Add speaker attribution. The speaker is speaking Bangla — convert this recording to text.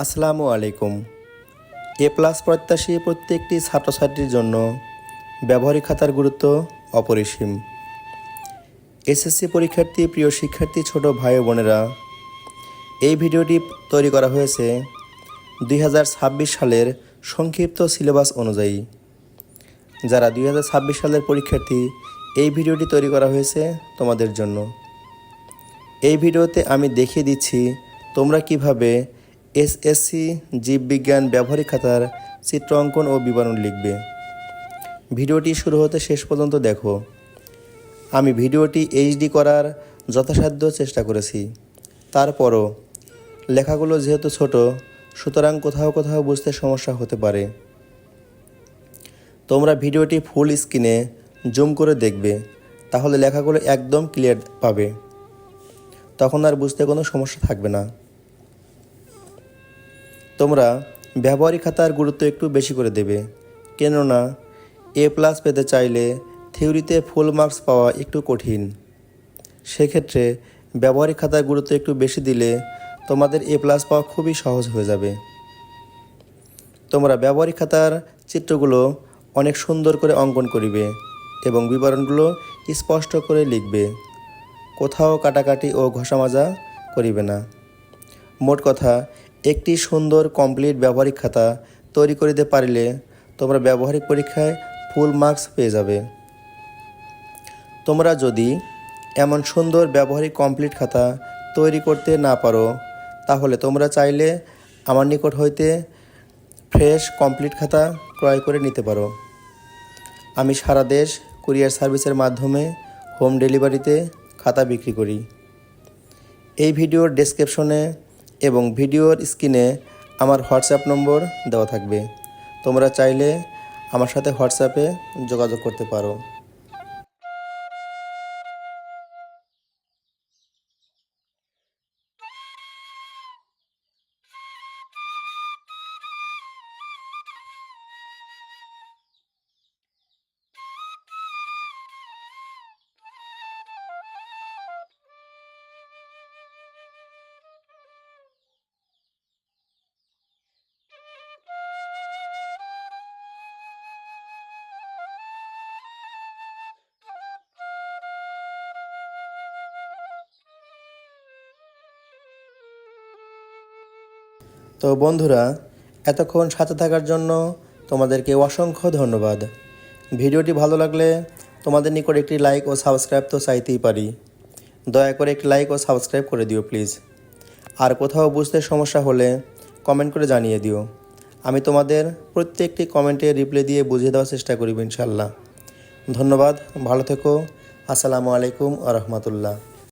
Speaker 1: আসসালামু আলাইকুম। এ প্লাস প্রত্যাশী প্রত্যেকটি ছাত্রছাত্রীর জন্য ব্যবহারিক খাতার গুরুত্ব অপরিসীম। এসএসসি পরীক্ষার্থী, প্রিয় শিক্ষার্থী, ছোট ভাই বোনেরা, এই ভিডিওটি তৈরি করা হয়েছে দুই হাজার ছাব্বিশ সালের সংক্ষিপ্ত সিলেবাস অনুযায়ী। যারা দুই হাজার ছাব্বিশ সালের পরীক্ষার্থী, এই ভিডিওটি তৈরি করা হয়েছে তোমাদের জন্য। এই ভিডিওতে আমি দেখিয়ে দিচ্ছি তোমরা কীভাবে এসএসসি জীববিজ্ঞান ব্যবহারিক খাতার চিত্র অঙ্কন ও বিবরণ লিখবে। ভিডিওটি শুরু হতে শেষ পর্যন্ত দেখো। আমি ভিডিওটি এইচডি করার যথাসাধ্য চেষ্টা করেছি। তারপরও, লেখাগুলো যেহেতু ছোট, সুতরাং কোথাও কোথাও বুঝতে সমস্যা হতে পারে। তোমরা ভিডিওটি ফুল স্ক্রিনে জুম করে দেখবে, তাহলে লেখাগুলো একদম ক্লিয়ার পাবে। তখন আর বুঝতে কোনো সমস্যা থাকবে না। তোমরা ব্যবহারিক খাতার গুরুত্ব একটু বেশি করে দেবে। কেননা, এ প্লাস পেতে চাইলে থিওরিতে ফুল মার্কস পাওয়া একটু কঠিন। সেক্ষেত্রে ব্যবহারিক খাতার গুরুত্ব একটু বেশি দিলে তোমাদের এ প্লাস পাওয়া খুবই সহজ হয়ে যাবে। তোমরা ব্যবহারিক খাতার চিত্রগুলো অনেক সুন্দর করে অঙ্কন করিবে এবং বিবরণগুলো স্পষ্ট করে লিখবে। কোথাও কাটাকাটি ও ঘষা মাজা করিবে না। মোট কথা একটি সুন্দর কমপ্লিট ব্যবহারিক খাতা তৈরি করিতে পারিলে তোমরা ব্যবহারিক পরীক্ষায় ফুল মার্কস পেয়ে যাবে। তোমরা যদি এমন সুন্দর ব্যবহারিক কমপ্লিট খাতা তৈরি করতে না পারো, তাহলে তোমরা চাইলে আমার নিকট হইতে ফ্রেশ কমপ্লিট খাতা ক্রয় করে নিতে পারো। আমি সারা দেশ কুরিয়ার সার্ভিসের মাধ্যমে হোম ডেলিভারিতে খাতা বিক্রি করি। এই ভিডিওর ডেসক্রিপশনে এবং ভিডিওর স্ক্রিনে আমার হোয়াটসঅ্যাপ নম্বর দেওয়া থাকবে। তোমরা চাইলে আমার সাথে হোয়াটসঅ্যাপে যোগাযোগ করতে পারো। তো বন্ধুরা, এতক্ষণ সাথে থাকার জন্য তোমাদেরকে অসংখ্য ধন্যবাদ। ভিডিওটি ভালো লাগলে তোমাদের নিকট একটি লাইক ও সাবস্ক্রাইব তো চাইতেই পারি। দয়া করে একটি লাইক ও সাবস্ক্রাইব করে দিও, প্লিজ। আর কোথাও বুঝতে সমস্যা হলে কমেন্ট করে জানিয়ে দিও। আমি তোমাদের প্রত্যেকটি কমেন্টে রিপ্লাই দিয়ে বুঝিয়ে দেওয়ার চেষ্টা করিব, ইনশাল্লাহ। ধন্যবাদ, ভালো থেকো। আসসালামু আলাইকুম আ রহমতুল্লাহ।